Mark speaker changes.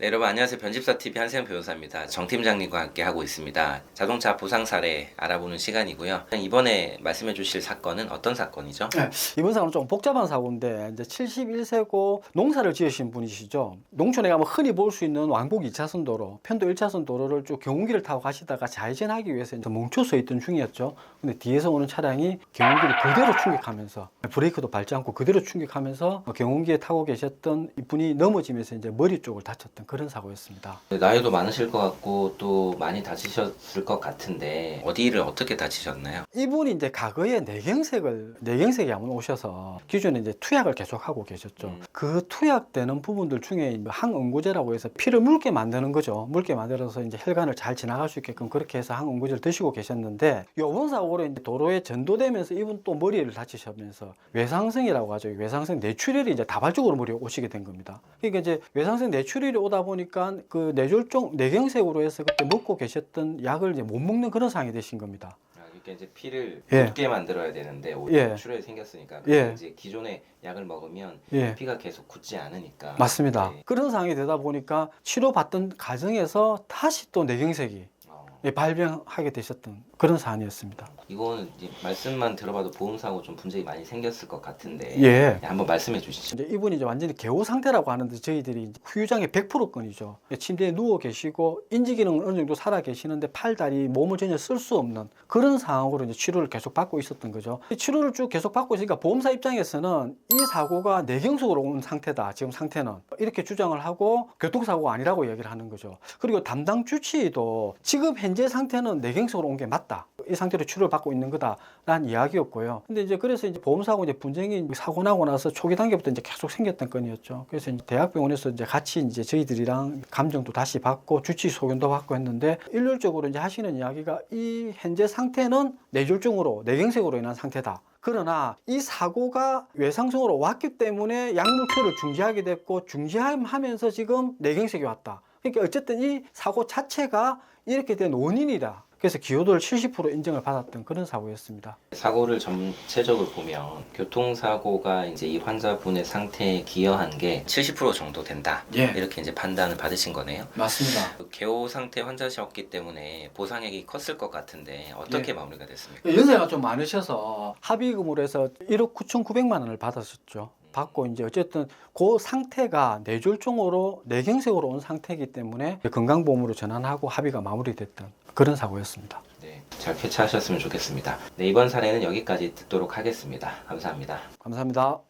Speaker 1: 네, 여러분 안녕하세요. 변집사 TV 한세현 변호사입니다. 정 팀장님과 함께 하고 있습니다. 자동차 보상 사례 알아보는 시간이고요. 이번에 말씀해 주실 사건은 어떤 사건이죠?
Speaker 2: 네, 이번 사고는 좀 복잡한 사고인데 이제 71세고 농사를 지으신 분이시죠. 농촌에 가면 흔히 볼 수 있는 왕복 2차선 도로, 편도 1차선 도로를 쭉 경운기를 타고 가시다가 좌회전하기 위해서 이제 멈춰 서 있던 중이었죠. 근데 뒤에서 오는 차량이 경운기를 그대로 충격하면서 브레이크도 밟지 않고 그대로 충격하면서 경운기에 타고 계셨던 이분이 넘어지면서 이제 머리 쪽을 다쳤던 그런 사고였습니다.
Speaker 1: 나이도 많으실 것 같고 또 많이 다치셨을 것 같은데 어디를 어떻게 다치셨나요?
Speaker 2: 이분이 이제 과거에 내경색을 내경색에 한번 오셔서 기존에 이제 투약을 계속 하고 계셨죠.
Speaker 1: 음.
Speaker 2: 그 투약되는 부분들 중에 항응고제라고 해서 피를 묽게 만드는 거죠. 묽게 만들어서 이제 혈관을 잘 지나갈 수 있게끔 그렇게 해서 항응고제를 드시고 계셨는데 요번 사고로 이제 도로에 전도되면서 이분 또 머리를 다치시면서 외상성이라고 하죠. 외상성 뇌출혈이 이제 다발적으로 머리에 오시게 된 겁니다. 그러니까 이제 외상성 뇌출혈이 오다 보니까 그 뇌졸중 뇌경색으로 해서 그때 먹고 계셨던 약을 이제 못 먹는 그런 상황이 되신 겁니다.
Speaker 1: 아, 그러니까 이제 피를
Speaker 2: 예.
Speaker 1: 묽게 만들어야 되는데 오히려
Speaker 2: 예.
Speaker 1: 출혈이 생겼으니까
Speaker 2: 예.
Speaker 1: 이제 기존의 약을 먹으면
Speaker 2: 예.
Speaker 1: 피가 계속 굳지 않으니까
Speaker 2: 맞습니다.
Speaker 1: 네.
Speaker 2: 그런 상황이 되다 보니까 치료받던 과정에서 다시 또 뇌경색이
Speaker 1: 어,
Speaker 2: 예, 발병하게 되셨던 그런 사안이었습니다.
Speaker 1: 이거는 이제 말씀만 들어봐도 보험 사고 좀 분쟁이 많이 생겼을 것 같은데
Speaker 2: 예.
Speaker 1: 네, 한번 말씀해 주시죠.
Speaker 2: 이제 이분이 이제 완전히 개호 상태라고 하는데 저희들이 이제 후유장의 100%건이죠. 침대에 누워 계시고 인지 기능은 어느 정도 살아 계시는데 팔, 다리, 몸을 전혀 쓸 수 없는 그런 상황으로 이제 치료를 계속 받고 있었던 거죠. 이 치료를 쭉 계속 받고 있으니까 보험사 입장에서는 이 사고가 뇌경색으로 온 상태다. 지금 상태는 이렇게 주장을 하고 교통사고가 아니라고 얘기를 하는 거죠. 그리고 담당 주치의도 지금 현재 상태는 뇌경색으로 온 게 맞다. 이 상태로 치료를 받고 있는 거다라는 이야기였고요. 근데 이제 그래서 이제 보험사고 이제 분쟁이 사고 나고 나서 초기 단계부터 이제 계속 생겼던 건이었죠. 그래서 이제 대학병원에서 이제 같이 이제 저희들이랑 감정도 다시 받고 주치 소견도 받고 했는데 일률적으로 이제 하시는 이야기가 이 현재 상태는 뇌졸중으로 뇌경색으로 인한 상태다. 그러나 이 사고가 외상성으로 왔기 때문에 약물 투여를 중지하게 됐고 중지하면서 지금 뇌경색이 왔다. 그러니까 어쨌든 이 사고 자체가 이렇게 된 원인이다. 그래서 기여도를 70% 인정을 받았던 그런 사고였습니다.
Speaker 1: 사고를 전체적으로 보면 교통사고가 이제 이 환자분의 상태에 기여한 게 70% 정도 된다.
Speaker 2: 예.
Speaker 1: 이렇게 이제 판단을 받으신 거네요.
Speaker 2: 맞습니다.
Speaker 1: 개호 상태 환자셨기 때문에 보상액이 컸을 것 같은데 어떻게 마무리가 됐습니까?
Speaker 2: 연세가 좀 많으셔서 합의금으로 해서 1억 9,900만 원을 받았었죠. 받고 이제 어쨌든 그 상태가 뇌졸중으로 뇌경색으로 온 상태이기 때문에 건강보험으로 전환하고 합의가 마무리됐던 그런 사고였습니다.
Speaker 1: 네, 잘 쾌차하셨으면 좋겠습니다. 네, 이번 사례는 여기까지 듣도록 하겠습니다. 감사합니다.
Speaker 2: 감사합니다.